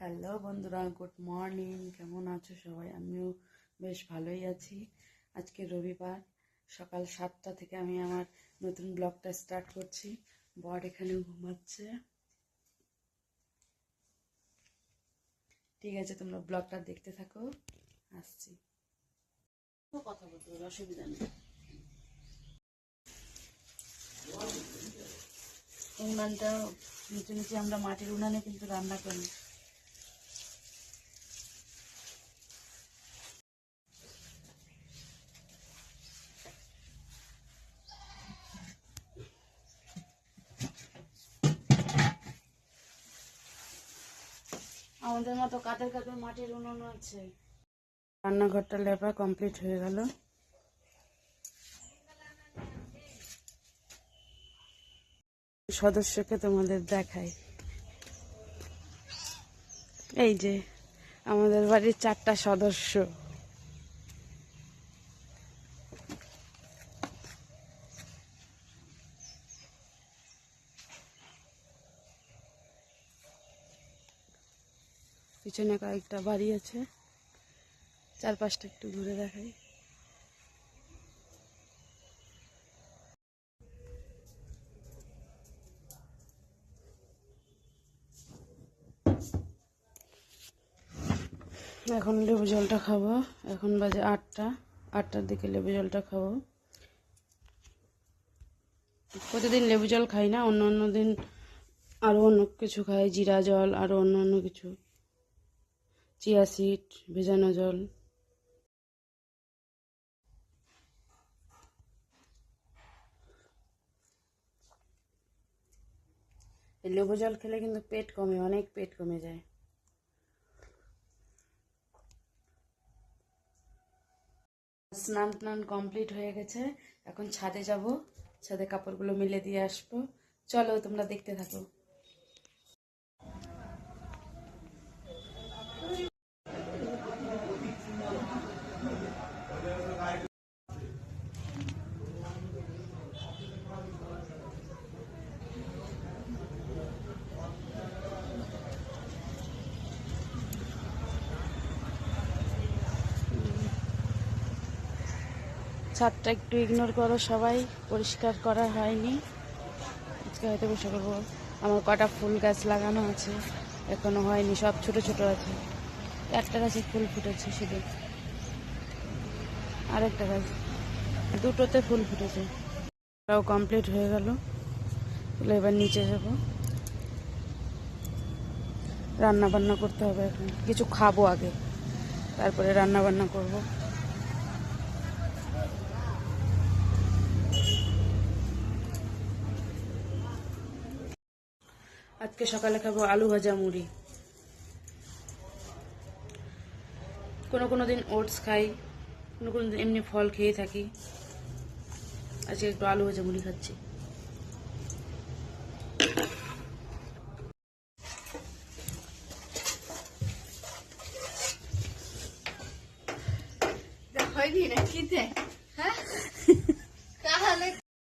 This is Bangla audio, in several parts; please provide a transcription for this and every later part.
হ্যালো বন্ধুরা, গুড মর্নিং। কেমন আছো সবাই? আমিও বেশ ভালোই আছি। আজকে রবিবার, সকাল সাতটা থেকে আমি আমার নতুন ব্লগটা স্টার্ট করছি। বর এখানে ঘুমাচ্ছে। ঠিক আছে, তোমরা ব্লগটা দেখতে থাকো। আসছি। কথা বলতে অসুবিধা নেই। উনানটা নিচে নিচে আমরা মাটির উনানে কিন্তু রান্না করি। আমাদের মতো কাদের কাদের মাটির উনুন আছে? রান্নাঘরটা লেপা কমপ্লিট হয়ে গেল। সদস্যকে তোমাদের দেখাই। এই যে, আমাদের বাড়ির চারটা সদস্য। পিছনে কয়েকটা বাড়ি আছে। চারপাশটা একটু ঘুরে দেখাই। এখন লেবু জলটা খাব। এখন বাজে আটটা। আটটার দিকে লেবু জলটা খাব। প্রতিদিন লেবু জল খাই না, অন্য অন্য দিন আরও অন্য কিছু খাই, জিরা জল আরও অন্য অন্য কিছু। চিয়া সিড, ভেজানো জল। এই লেবু জল খেলে কিন্তু পেট কমে, অনেক পেট কমে যায়। স্নান টান কমপ্লিট হয়ে গেছে, এখন ছাদে যাব, ছাদে কাপড়গুলো মিলে দিয়ে আসব। চলো তোমরা দেখতে থাকো। ছাদটা একটু ইগনোর করো সবাই, পরিষ্কার করা হয়নি। আজকে হয়তো বসে করব আমার কটা ফুল গাছ লাগানো আছে, এখনও হয়নি, সব ছোট ছোট আছে। একটা গাছে ফুল ফুটেছে শুধু। আরেকটা গাছ, দুটোতে ফুল ফুটেছে। ওটাও কমপ্লিট হয়ে গেল। তাহলে এবার নিচে যাব। রান্না বান্না করতে হবে এখন। কিছু খাব আগে, তারপরে রান্না বান্না করব। আজকে সকালে খাব আলু ভাজা মুড়ি। কোনো কোনো দিন ওটস খাই কোনো কোনো দিন এমনি ফল খেয়ে থাকি। আজকে একটু আলু ভাজা মুড়ি খাচ্ছি।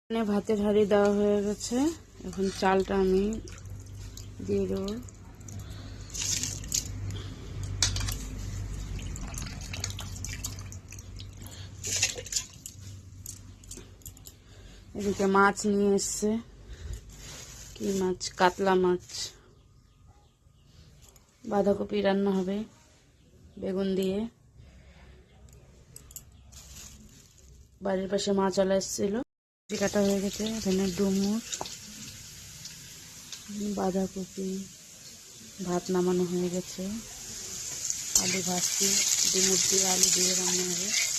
এখানে ভাতের হাঁড়ি দেওয়া হয়ে গেছে। এখন চালটা আমি দেবো এদিকে মাছ নিয়ে এসছে। কি মাছ? কাতলা মাছ। বাঁধাকপি রান্না হবে বেগুন দিয়ে। বাড়ির পাশে মাছওয়ালা এসেছিল। কাটা হয়ে গেছে, এখানে ডুমুর। বাঁধাকপি ভাত নামানো হয়ে গেছে। আলু ভাজছি ডিমুর দিয়ে আলু দিয়ে রান্না হবে।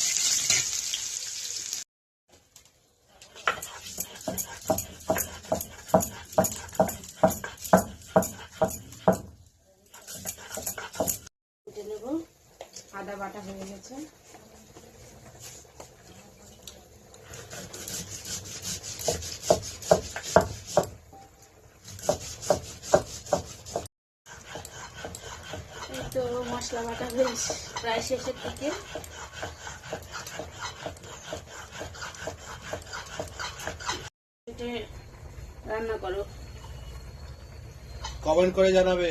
বাটা বেশ। প্রায় শেষের দিকে। রান্না করো। কমেন্ট করে জানাবে।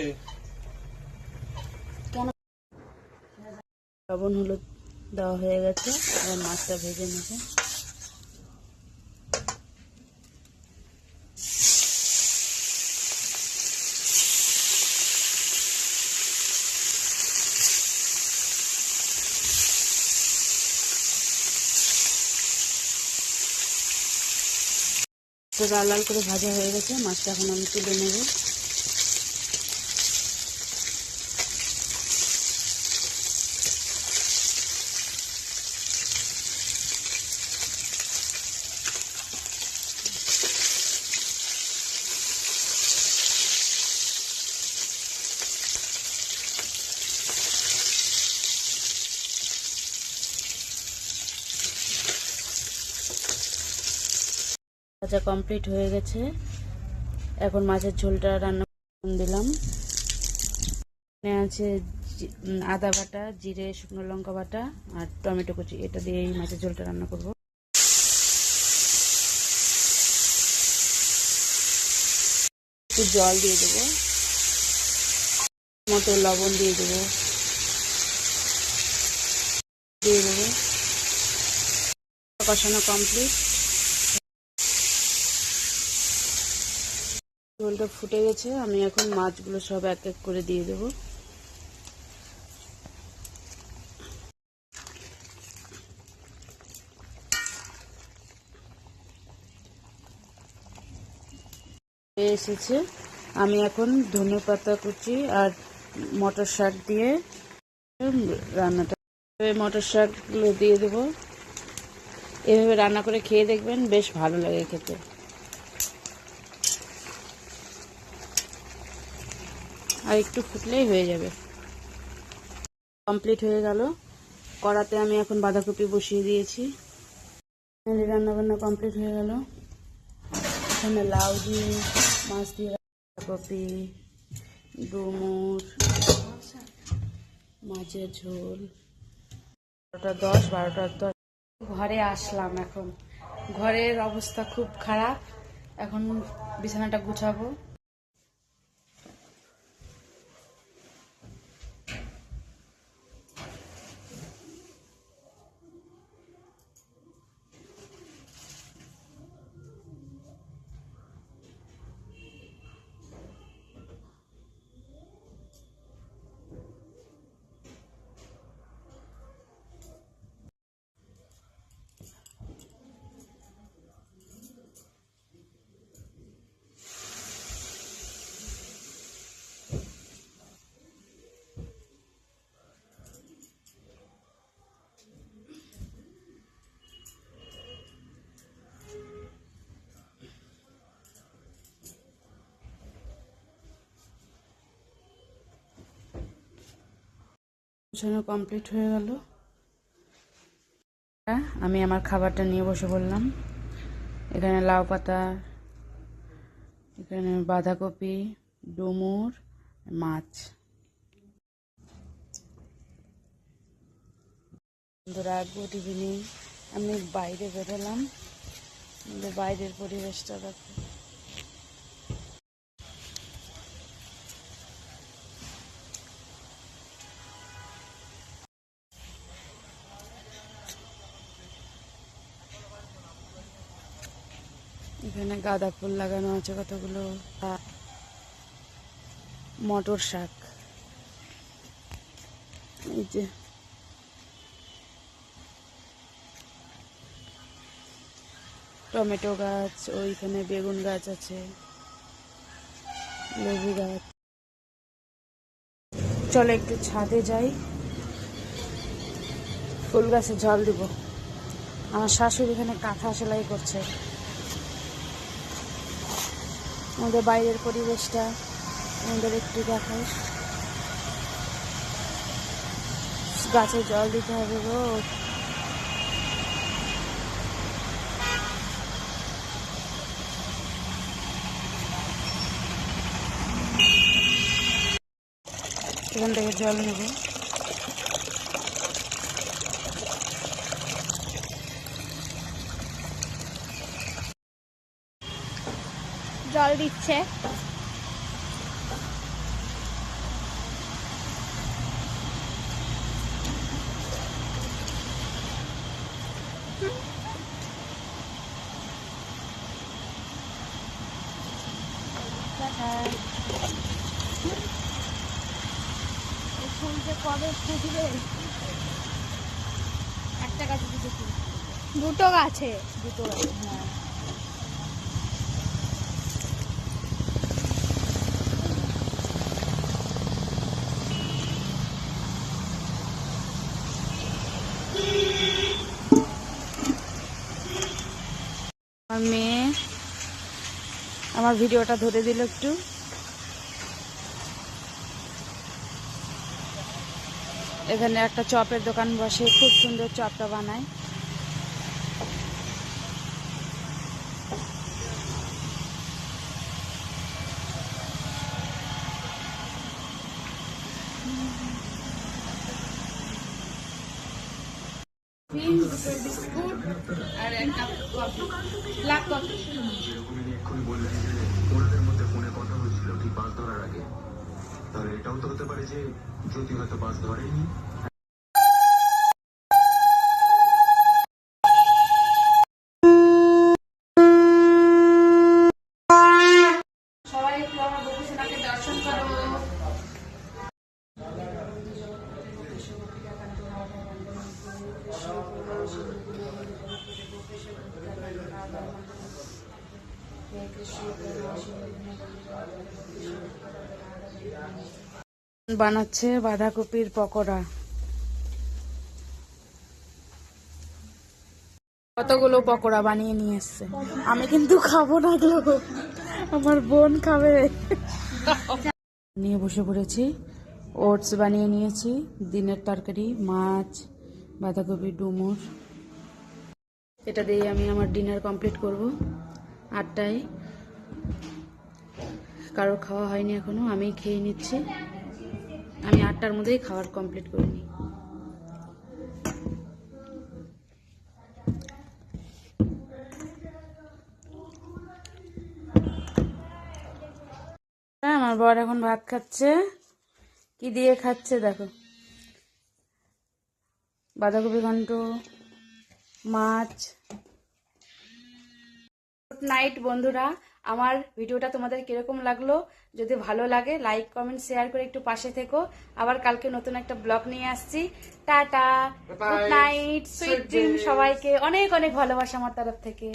কেন? লবণ হলুদ দেওয়া হয়ে গেছে। এবার মাছটা ভেজে নেবে। তো লাল লাল করে ভাজা হয়ে গেছে মাছটা এখন আমি তুলে নেব। ভাজা কমপ্লিট হয়ে গেছে। এখন মাছের ঝোলটা রান্না দিলাম। আছে আদা বাটা, জিরে, শুকনো লঙ্কা বাটা আর টমেটো কুচি। এটা দিয়ে এই মাছের ঝোলটা রান্না করব। একটু জল দিয়ে দেবো। মতো লবণ দিয়ে দেবো। দিয়ে দেবো। কষানো কমপ্লিট ঝোলটা ফুটে গেছে, আমি এখন মাছগুলো সব এক এক করে দিয়ে দেবো। এসেছে। আমি এখন ধনে পাতা কুচি আর মটর শাক দিয়ে রান্নাটা মটর শাকগুলো দিয়ে দেবো। এভাবে রান্না করে খেয়ে দেখবেন, বেশ ভালো লাগে খেতে। আর একটু ফুটলেই হয়ে যাবে। কমপ্লিট হয়ে গেল। কড়াতে আমি এখন বাঁধাকপি বসিয়ে দিয়েছি। রান্নাবান্না কমপ্লিট হয়ে গেল। এখানে লাউ দিয়ে, মাছ দিয়ে বাঁধাকপি, ডুমুর, মাছের ঝোল, বারোটা দশ বারোটা দশ। ঘরে আসলাম এখন। ঘরের অবস্থা খুব খারাপ। এখন বিছানাটা গুছাবো। গোছানো কমপ্লিট হয়ে গেল। আমি আমার খাবারটা নিয়ে বসে পড়লাম। এখানে লাউ পাতা, এখানে বাঁধাকপি, ডুমুর, মাছ। বন্ধুরা গুড ইভিনিং আমি বাইরে বেরোলাম। বাইরের পরিবেশটা দেখো। এখানে গাঁদা ফুল লাগানো আছে কতগুলো? মটর শাক। এই যে। টমেটো গাছ, ওইখানে বেগুন গাছ আছে। লেবু গাছ। চলো একটু ছাদে যাই। ফুল গাছে জল দিব। আমার শাশুড়ি এখানে কাঁথা সেলাই করছে। আমাদের বাইরের পরিবেশটা আমাদের একটু দেখাই গাছে জল দিতে হবে রোজ এখান থেকে জল নেব। জল দিচ্ছে। কবে একটা গাছে দুটো গাছে? দুটো গাছে হ্যাঁ। আমার ভিডিওটা ধরে দিল একটু। এখানে একটা চপের দোকান বসে খুব সুন্দর চপটা বানায়। আর এক্ষুনি বললেন যে ওনাদের মধ্যে ফোনে কথা হয়েছিল, ঠিক বাস ধরার আগে, তাহলে এটাও তো হতে পারে যে জ্যোতি হয়তো বাস ধরেনি। বানাচ্ছে বাঁধাকপির পকোড়া। কতগুলো পকোড়া বানিয়ে নিয়ে এসছে? আমি কিন্তু খাব না গো। আমার বোন খাবে। নিয়ে বসে পড়েছি। ওটস বানিয়ে নিয়েছি। দিনের তরকারি, মাছ, বাঁধাকপি, ডুমুর। এটা দিয়ে আমি আমার ডিনার কমপ্লিট করব। আটটায়। কারোর খাওয়া হয়নি এখনও আমি খেয়ে নিচ্ছি। আমি আটটার মধ্যেই খাবার কমপ্লিট করে নিই। হ্যাঁ, আমার বর এখন ভাত খাচ্ছে। কি দিয়ে খাচ্ছে দেখো। বাঁধাকপি ঘন্ট মাছ। গুড নাইট বন্ধুরা। আমার ভিডিওটা তোমাদের কীরকম লাগল? যদি ভালো লাগে লাইক কমেন্ট শেয়ার করে একটু পাশে থেকো। আবার কালকে নতুন একটা ব্লগ নিয়ে আসছি। Tata. Good night sweet dream সবাইকে। অনেক অনেক ভালোবাসা আমার তরফ থেকে।